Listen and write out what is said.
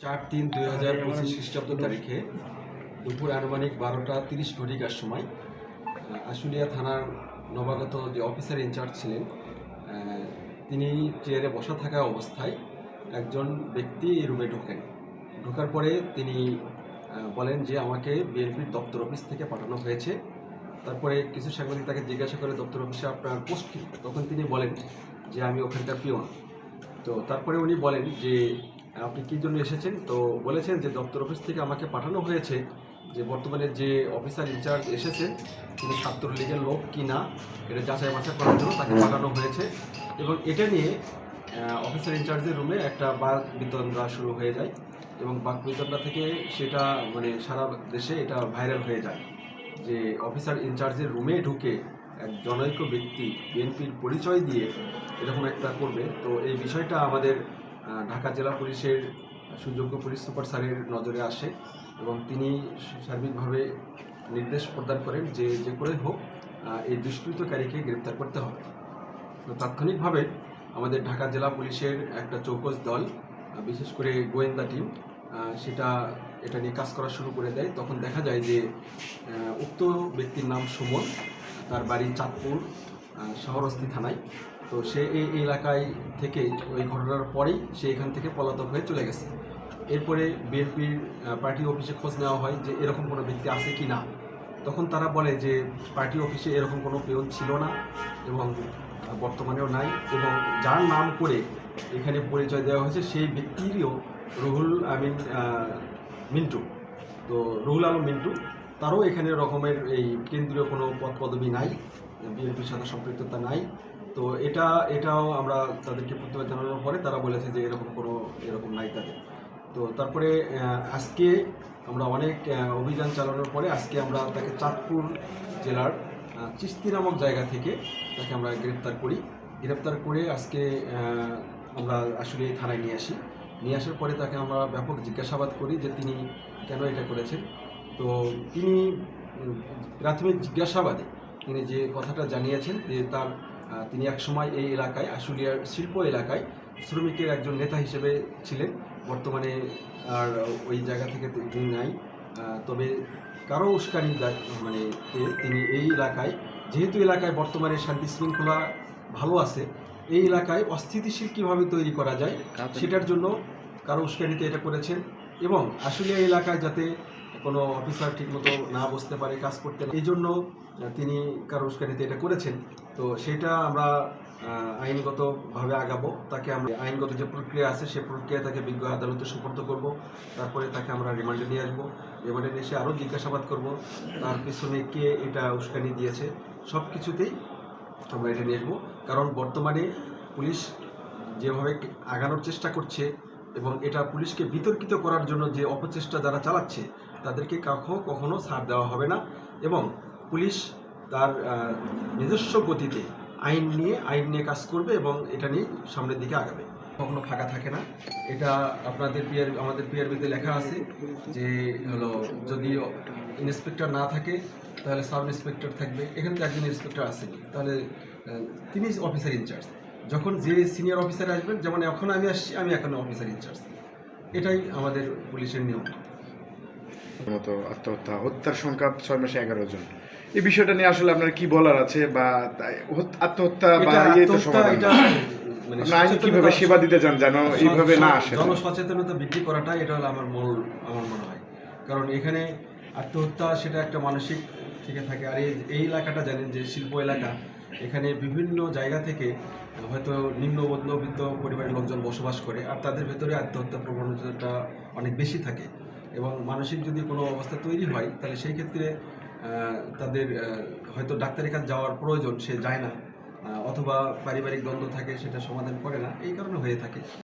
চার তিন দুই হাজার পঁচিশ খ্রিস্টাব্দ তারিখে দুপুর আনুমানিক বারোটা তিরিশ ঘটিকার সময় আশুলিয়া থানার নবাগত যে অফিসার ইনচার্জ ছিলেন তিনি চেয়ারে বসা থাকা অবস্থায় একজন ব্যক্তি এই রুমে ঢোকেন। ঢোকার পরে তিনি বলেন যে আমাকে বিএনপির দপ্তর অফিস থেকে পাঠানো হয়েছে। তারপরে কিছু সাংবাদিক তাকে জিজ্ঞাসা করে, দপ্তর অফিসে আপনার পোস্ট কি? তখন তিনি বলেন যে, আমি ওখানকার পিওন। তো তারপরে উনি বলেন যে আপনি কী জন্য এসেছেন? তো বলেছেন যে দপ্তর অফিস থেকে আমাকে পাঠানো হয়েছে যে বর্তমানে যে অফিসার ইনচার্জ এসেছেন তিনি ছাত্রলীগের লোক কি না এটা যাচাই বাছাই করার জন্য তাকে পাঠানো হয়েছে। এবং এটা নিয়ে অফিসার ইনচার্জের রুমে একটা বাক বিতণ্ডা শুরু হয়ে যায় এবং বাক বিতণ্ডা থেকে সেটা মানে সারা দেশে এটা ভাইরাল হয়ে যায় যে অফিসার ইনচার্জের রুমে ঢুকে এক জনৈক ব্যক্তি বিএনপির পরিচয় দিয়ে এরকম একটা করবে। তো এই বিষয়টা আমাদের ঢাকা জেলা পুলিশের সুযোগ্য পুলিশ সুপার স্যারের নজরে আসে এবং তিনি সার্বিকভাবে নির্দেশ প্রদান করেন যে যে করে হোক এই দুষ্কৃতকারীকে গ্রেপ্তার করতে হবে। তো তাৎক্ষণিকভাবে আমাদের ঢাকা জেলা পুলিশের একটা চৌকস দল বিশেষ করে গোয়েন্দা টিম সেটা এটা নিয়ে কাজ করা শুরু করে দেয়। তখন দেখা যায় যে উক্ত ব্যক্তির নাম সুমন, তার বাড়ি চাঁদপুর শহরস্থী থানায়। তো সে এই এলাকায় থেকে ওই ঘটনার পরেই সে এখান থেকে পলাতক হয়ে চলে গেছে। এরপরে বিএনপির পার্টি অফিসে খোঁজ নেওয়া হয় যে এরকম কোনো ব্যক্তি আছে কি না। তখন তারা বলে যে পার্টি অফিসে এরকম কোনো পিয়ন ছিল না এবং বর্তমানেও নাই এবং যার নাম করে এখানে পরিচয় দেওয়া হয়েছে সেই ব্যক্তিরও রুহুল আমিন মিন্টু। তো রুহুল আলম মিন্টু, তারও এখানে রকমের এই কেন্দ্রীয় কোনো পদ পদবি নাই, বিএনপির সাথে সম্পৃক্ততা নাই। তো এটা, এটাও আমরা তাদেরকে প্রতিবাদ জানানোর পরে তারা বলেছে যে এরকম কোনো, এরকম নাই তাদের। তো তারপরে আজকে আমরা অনেক অভিযান চালানোর পরে আজকে আমরা তাকে চাঁদপুর জেলার চিস্তি নামক জায়গা থেকে তাকে আমরা গ্রেপ্তার করি। গ্রেপ্তার করে আজকে আমরা আসলে থানায় নিয়ে আসি। নিয়ে আসার পরে তাকে আমরা ব্যাপক জিজ্ঞাসাবাদ করি যে তিনি কেন এটা করেছেন। তো তিনি প্রাথমিক জিজ্ঞাসাবাদে তিনি যে কথাটা জানিয়েছেন যে তার তিনি একসময় এই এলাকায় আশুলিয়ার শিল্প এলাকায় শ্রমিকের একজন নেতা হিসেবে ছিলেন। বর্তমানে আর ওই জায়গা থেকে তিনি নাই। তবে কারও উস্কানি মানে তিনি এই এলাকায় যেহেতু এলাকায় বর্তমানে শান্তি শৃঙ্খলা ভালো আছে এই এলাকায় অস্থিতিশীল কীভাবে তৈরি করা যায় সেটার জন্য কারও উস্কানিতে এটা করেছেন এবং আসলে এই এলাকায় যাতে কোনো অফিসার ঠিকমতো না বসতে পারে কাজ করতে এই জন্য তিনি কারও উস্কানিতে এটা করেছেন। তো সেটা আমরা আইনগতভাবে আগাবো। তাকে আমরা, আইনগত যে প্রক্রিয়া আছে সেই প্রক্রিয়া তাকে বিজ্ঞ আদালতে সুপর্দ করব। তারপরে তাকে আমরা রিমান্ডে নিয়ে আসব। রিমান্ডে এসে আরও জিজ্ঞাসাবাদ করব, তার পিছনে কে এটা উস্কানি দিয়েছে সব কিছুতেই আমরা এটা নিয়ে আসব। কারণ বর্তমানে পুলিশ যেভাবে আগানোর চেষ্টা করছে এবং এটা পুলিশকে বিতর্কিত করার জন্য যে অপচেষ্টা যারা চালাচ্ছে, তাদেরকে কখনো কখনো ছাড় দেওয়া হবে না। এবং পুলিশ তার নিজস্ব গতিতে আইন নিয়ে আইন নিয়ে কাজ করবে এবং এটা নিয়ে সামনের দিকে আগাবে। কখনো ফাঁকা থাকে না। এটা আপনাদের পিআর, আমাদের পিআরবিতে লেখা আছে যে, হলো, যদি ইন্সপেক্টর না থাকে, তাহলে সাব ইন্সপেক্টর থাকবে। এখানে তো একজন ইন্সপেক্টর আসেনি। তাহলে তিনি অফিসার ইনচার্জ যখন যে সিনিয়র অফিসার আসবেন, যেমন এখন আমি আসছি, আমি এখন অফিসার ইনচার্জ এটাই আমাদের পুলিশের নিয়ম। আত্মহত্যা, হত্যার সংখ্যা ছয় মাসে এগারো জন। এই বিষয়টা নিয়ে আসলে আপনার কি বলার আছে বা আত্মহত্যা বা ইয়ে তো সমাধান? মানে কীভাবে সেবা দিতে চান যেন এইভাবে না আসে জনসচেতনতা বৃদ্ধি করাটাই এটা হলো আমার মূল আমার মনে হয়। কারণ এখানে আত্মহত্যা সেটা একটা মানসিক থেকে থাকে। আর এই এই এলাকাটা জানেন যে শিল্প এলাকা এখানে বিভিন্ন জায়গা থেকে হয়তো নিম্ন মধ্যবিত্ত পরিবারের লোকজন বসবাস করে আর তাদের ভেতরে আত্মহত্যা প্রবণতাটা অনেক বেশি থাকে। এবং মানসিক যদি কোনো অবস্থা তৈরি হয় তাহলে সেই ক্ষেত্রে তাদের হয়তো ডাক্তারের কাছে যাওয়ার প্রয়োজন, সে যায় না। অথবা পারিবারিক দ্বন্দ্ব থাকে, সেটা সমাধান করে না। এই কারণে হয়ে থাকে।